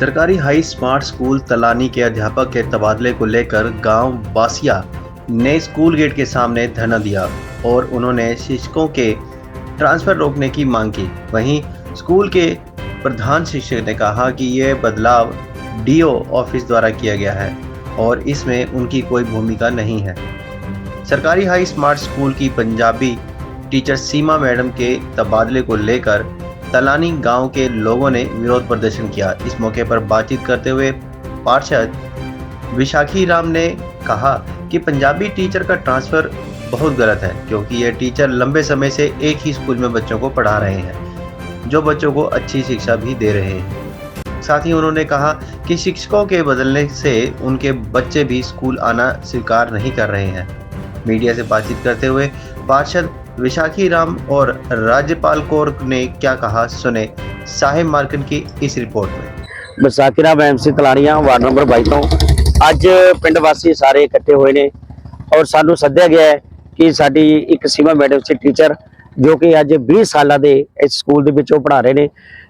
सरकारी high smart school Talani के अध्यापक के तबादले को लेकर गाँव बासिया ने स्कूल गेट के सामने धरना दिया और उन्होंने शिक्षकों के ट्रांसफ़र रोकने की मांग की। वहीं स्कूल के प्रधान शिक्षक ने कहा कि यह बदलाव डीओ ऑफ़िस द्वारा किया गया है और इसमें उनकी कोई भूमिका नहीं है। सरकारी हाई स्मार्ट स्कूल की पंजाबी टीचर सीमा मैडम के तबादले को लेकर तलानी गाँव के लोगों ने विरोध प्रदर्शन किया। इस मौके पर बातचीत करते हुए पार्षद विशाखी राम ने कहा कि पंजाबी टीचर का ट्रांसफ़र बहुत गलत है, क्योंकि ये टीचर लंबे समय से एक ही स्कूल में बच्चों को पढ़ा रहे हैं, जो बच्चों को अच्छी शिक्षा भी दे रहे हैं। साथ ही उन्होंने कहा कि शिक्षकों के बदलने से उनके बच्चे भी स्कूल आना स्वीकार नहीं कर रहे हैं। मीडिया से बातचीत करते हुए पार्षद विशाखी राम और राज्यपाल कौर ने क्या कहा सुने साहिब मार्कन की इस रिपोर्ट में Visakhi Ram MC Talanian ward number 22 ਤੋਂ ਅੱਜ ਪਿੰਡ ਵਾਸੀ ਸਾਰੇ ਇਕੱਠੇ ਹੋਏ ਨੇ ਔਰ ਸਾਨੂੰ ਸੱਦਿਆ ਗਿਆ ਹੈ ਕਿ ਸਾਡੀ ਇੱਕ ਸੀਮਾ ਮੈਡਮ ਸੀ ਟੀਚਰ ਜੋ ਕਿ ਅੱਜ 20 ਸਾਲਾਂ ਦੇ ਇਸ ਸਕੂਲ ਦੇ ਵਿੱਚ ਉਹ ਪੜ੍ਹਾ ਰਹੇ ਨੇ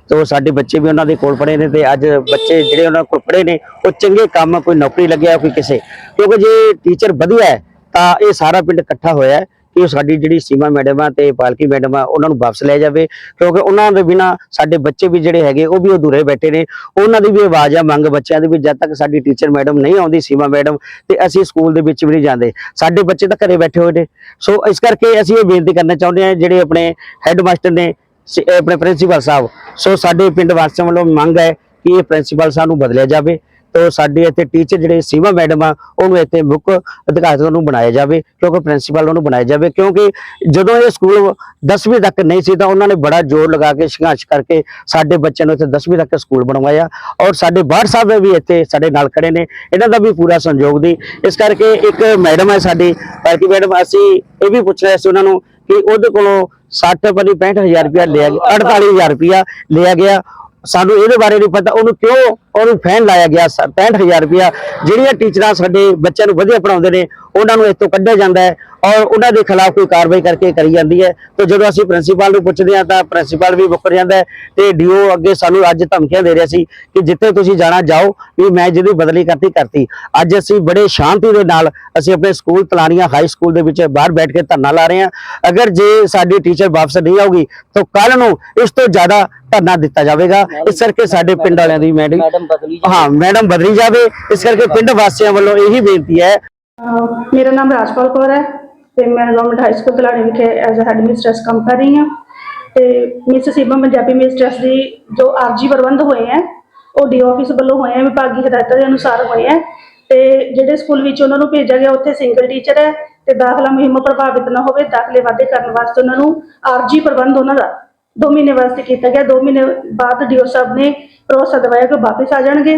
ਤੇ ਸਾਡੇ ਬੱਚੇ ਵੀ ਉਹਨਾਂ ਦੇ ਕੋਲ ਪੜ੍ਹੇ ਨੇ ਤੇ ਅੱਜ ਬੱਚੇ ਜਿਹੜੇ ਉਹਨਾਂ ਕੋਲ ਪੜ੍ਹੇ ਨੇ ਉਹ ਚੰਗੇ ਕੰਮ ਕੋਈ ਨੌਕਰੀ ਲੱਗਿਆ ਕੋਈ ਕਿਸੇ ਕਿਉਂਕਿ ਜੇ ਟੀਚਰ ਵਧੀਆ ਹੈ ਤਾਂ ਇਹ ਸਾਰਾ ਪਿੰਡ ਇਕੱਠਾ ਹੋਇਆ ਹੈ ਕਿ ਉਹ ਸਾਡੀ ਜਿਹੜੀ ਸੀਮਾ ਮੈਡਮ ਆ ਤੇ ਪਾਲਕੀ ਮੈਡਮ ਆ, ਉਹਨਾਂ ਨੂੰ ਵਾਪਸ ਲੈ ਜਾਵੇ, ਕਿਉਂਕਿ ਉਹਨਾਂ ਦੇ ਬਿਨਾ ਸਾਡੇ ਬੱਚੇ ਵੀ ਜਿਹੜੇ ਹੈਗੇ, ਉਹ ਵੀ ਅਧੂਰੇ ਬੈਠੇ ਨੇ। ਉਹਨਾਂ ਦੀ ਵੀ ਆਵਾਜ਼ ਆ ਮੰਗ ਬੱਚਿਆਂ ਦੀ ਵੀ ਜਦ ਤੱਕ ਸਾਡੀ ਟੀਚਰ ਮੈਡਮ ਨਹੀਂ ਆਉਂਦੀ, ਸੀਮਾ ਮੈਡਮ, ਤੇ ਅਸੀਂ ਸਕੂਲ ਦੇ ਵਿੱਚ ਵੀ ਨਹੀਂ ਜਾਂਦੇ। ਸਾਡੇ ਬੱਚੇ ਤਾਂ ਘਰੇ ਬੈਠੇ ਹੋਏ ਨੇ। ਸੋ ਇਸ ਕਰਕੇ ਅਸੀਂ ਇਹ ਬੇਨਤੀ ਕਰਨਾ ਚਾਹੁੰਦੇ ਹਾਂ, ਜਿਹੜੇ ਆਪਣੇ ਹੈੱਡ ਮਾਸਟਰ ਨੇ, ਸ- ਆਪਣੇ ਪ੍ਰਿੰਸੀਪਲ ਸਾਹਿਬ, ਸੋ ਸਾਡੇ ਪਿੰਡ ਵਾਸੀਆਂ ਵੱਲੋਂ ਮੰਗ ਹੈ ਕਿ ਇਹ ਪ੍ਰਿੰਸੀਪਲ ਸਾਹਿਬ ਨੂੰ ਬਦਲਿਆ ਜਾਵੇ। ਤੋ ਸਾਡੇ ਇੱਥੇ ਟੀਚਰ ਜਿਹੜੇ ਸੀਮਾ ਮੈਡਮ ਆ, ਉਹਨੂੰ ਇੱਥੇ ਮੁੱਖ ਅਧਿਕਾਰੀ ਨੂੰ ਬਣਾਇਆ ਜਾਵੇ, ਕਿਉਂਕਿ ਪ੍ਰਿੰਸੀਪਲ ਉਹਨੂੰ ਬਣਾਇਆ ਜਾਵੇ, ਕਿਉਂਕਿ ਜਦੋਂ ਇਹ ਸਕੂਲ 10ਵੀਂ ਤੱਕ ਨਹੀਂ ਸੀ ਤਾਂ ਉਹਨਾਂ ਨੇ ਬੜਾ ਜ਼ੋਰ ਲਗਾ ਕੇ ਸੰਘਰਸ਼ ਕਰਕੇ ਸਾਡੇ ਬੱਚਿਆਂ ਨੂੰ ਇੱਥੇ 10ਵੀਂ ਤੱਕ ਸਕੂਲ ਬਣਵਾਇਆ ਔਰ ਸਾਡੇ ਬਾਹਰ ਸਾਹਿਬ ਵੀ ਇੱਥੇ ਸਾਡੇ ਨਾਲ ਖੜੇ ਨੇ, ਇਹਨਾਂ ਦਾ ਵੀ ਪੂਰਾ ਸੰਯੋਗ ਦੀ। ਇਸ ਕਰਕੇ ਇੱਕ ਮੈਡਮ ਹੈ ਸਾਡੀ ਪਾਰਟੀ ਮੈਡਮ ਅਸੀਂ ਇਹ ਵੀ ਪੁੱਛ ਰਹੇ ਸੀ ਉਹਨਾਂ ਨੂੰ ਕਿ ਉਹਦੇ ਕੋਲੋਂ 60 ਪਨੀ 65000 ਰੁਪਇਆ ਲਿਆ ਗਿਆ 48000 ਰੁਪਇਆ ਲਿਆ ਗਿਆ ਸਾਨੂੰ ਇਹਦੇ ਬਾਰੇ ਨਹੀਂ ਪਤਾ। ਉਹਨੂੰ ਕਿਉਂ ਉਹਨੂੰ ਫੈਨ ਲਾਇਆ ਗਿਆ? ਸ- 65000 ਰੁਪਇਆ। ਜਿਹੜੀਆਂ ਟੀਚਰਾਂ ਸਾਡੇ ਬੱਚਿਆਂ ਨੂੰ ਵਧੀਆ ਪੜਾਉਂਦੇ ਨੇ, ਉਹਨਾਂ ਨੂੰ ਇੱਥੋਂ ਕੱਢਿਆ ਜਾਂਦਾ ਹੈ ਔਰ ਉਹਨਾਂ ਦੇ ਖਿਲਾਫ ਕੋਈ ਕਾਰਵਾਈ ਕਰਕੇ ਕਰੀ ਜਾਂਦੀ ਹੈ। ਤੇ ਜਦੋਂ ਅਸੀਂ ਪ੍ਰਿੰਸੀਪਲ ਨੂੰ ਪੁੱਛਦੇ ਹਾਂ, ਤਾਂ ਪ੍ਰਿੰਸੀਪਲ ਵੀ ਮੁੱਕਰ ਜਾਂਦਾ ਹੈ ਤੇ ਡੀਓ ਅੱਗੇ ਸਾਨੂੰ ਅੱਜ ਧਮਕੀਆਂ ਦੇ ਰਿਹਾ ਸੀ ਕਿ ਜਿੱਥੇ ਤੁਸੀਂ ਜਾਣਾ, ਜਾਓ, ਵੀ ਮੈਂ ਜਿਹਦੀ ਬਦਲੀ ਕਰਤੀ ਕਰਤੀ। ਅੱਜ ਅਸੀਂ ਬੜੇ ਸ਼ਾਂਤੀ ਦੇ ਨਾਲ ਅਸੀਂ ਆਪਣੇ ਸਕੂਲ ਤਲਾਣੀਆਂ ਹਾਈ ਸਕੂਲ ਦੇ ਵਿੱਚ ਬਾਹਰ ਬੈਠ ਕੇ ਧਰਨਾ ਲਾ ਰਹੇ ਹਾਂ। ਅਗਰ ਜੇ ਸਾਡੀ ਟੀਚਰ ਵਾਪਸ ਨਹੀਂ ਆਊਗੀ, ਤਾਂ ਕੱਲ ਨੂੰ ਇਸ ਤੋਂ ਜ਼ਿਆਦਾ ਧਰਨਾ ਦਿੱਤਾ ਜਾਵੇਗਾ। ਇਸ ਕਰਕੇ ਸਾਡੇ ਪਿੰਡ ਵਾਲਿਆਂ ਦੀ ਮੈਡਮ ਹਾਂ ਮੈਡਮ ਬਦਲੀ ਜਾਵੇ। ਇਸ ਕਰਕੇ ਪਿੰਡ ਵਾਸੀਆਂ ਵੱਲੋਂ ਇਹੀ ਬੇਨਤੀ ਹੈ। ਮੇਰਾ ਨਾਮ ਰਾਜਪਾਲ ਕੌਰ ਹੈ ਤੇ ਮੈਂ ਗਵਰਨਮੈਂਟ ਹਾਈ ਸਕੂਲ ਤਲਾੜੀ ਵਿਖੇ ਐਜ਼ ਅ ਹੈਡ ਮਿਸਟਰਸ ਕੰਮ ਕਰ ਰਹੀ ਹਾਂ। ਤੇ ਮਿਸ ਸੀਮਾ ਪੰਜਾਬੀ ਮਿਸਟਰਸ ਦੀ ਜੋ ਆਰਜੀ ਪ੍ਰਬੰਧ ਹੋਏ ਹੈ ਉਹ ਡੀ ਆਫਿਸ ਵੱਲੋਂ ਹੋਏ ਹੈ ਵਿਭਾਗੀ ਹਦਾਇਤਾਂ ਦੇ ਅਨੁਸਾਰ ਹੋਏ ਹੈ। ਤੇ ਜਿਹੜੇ ਸਕੂਲ ਵਿੱਚ ਉਹਨਾਂ ਨੂੰ ਭੇਜਿਆ ਗਿਆ ਉੱਥੇ ਸਿੰਗਲ ਟੀਚਰ ਹੈ ਤੇ ਦਾਖਲਾ ਮੁਹਿੰਮ ਪ੍ਰਭਾਵਿਤ ਨਾ ਹੋਵੇ ਦਾਖਲੇ ਵਾਧੇ ਕਰਨ ਵਾਸਤੇ ਉਹਨਾਂ ਨੂੰ ਆਰਜੀ ਪ੍ਰਬੰਧ ਉਹਨਾਂ ਦਾ 2 ਮਹੀਨੇ ਵਾਸਤੇ ਕੀਤਾ ਗਿਆ 2 ਮਹੀਨੇ ਬਾਅਦ ਡੀਓ ਸਾਹਿਬ ਨੇ ਭਰੋਸਾ ਦਿਵਾਇਆ ਕਿ ਵਾਪਸ ਆ ਜਾਣਗੇ।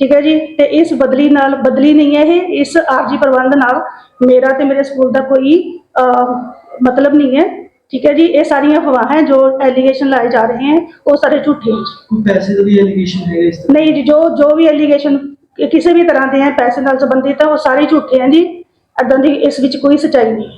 ਠੀਕ ਹੈ ਜੀ? ਤੇ ਇਸ ਬਦਲੀ ਨਾਲ ਬਦਲੀ ਨਹੀਂ ਹੈ ਇਹ ਇਸ ਆਰਜੀ ਪ੍ਰਬੰਧ ਨਾਲ ਮੇਰਾ ਤੇ ਮੇਰੇ ਸਕੂਲ ਦਾ ਕੋਈ ਮਤਲਬ ਨਹੀਂ ਹੈ। ਠੀਕ ਹੈ ਜੀ? ਇਹ ਸਾਰੀਆਂ ਅਫਵਾਹਾਂ ਹੈ ਜੋ ਐਲੀਗੇਸ਼ਨ ਲਾਏ ਜਾ ਰਹੇ ਹਨ ਉਹ ਸਾਰੇ ਝੂਠੇ ਹਨ ਕੋਈ ਪੈਸੇ ਦਾ ਵੀ ਐਲੀਗੇਸ਼ਨ ਹੈਗਾ ਇਸ ਤਰ੍ਹਾਂ? ਨਹੀਂ ਜੀ ਜੋ ਜੋ ਵੀ ਐਲੀਗੇਸ਼ਨ ਕਿਸੇ ਵੀ ਤਰ੍ਹਾਂ ਦੇ ਹੈ ਪੈਸੇ ਨਾਲ ਸੰਬੰਧਿਤ ਹੈ ਉਹ ਸਾਰੇ ਝੂਠੇ ਹਨ ਜੀ। ਏਦਾਂ ਦੀ ਇਸ ਵਿੱਚ ਕੋਈ ਸੱਚਾਈ ਨਹੀਂ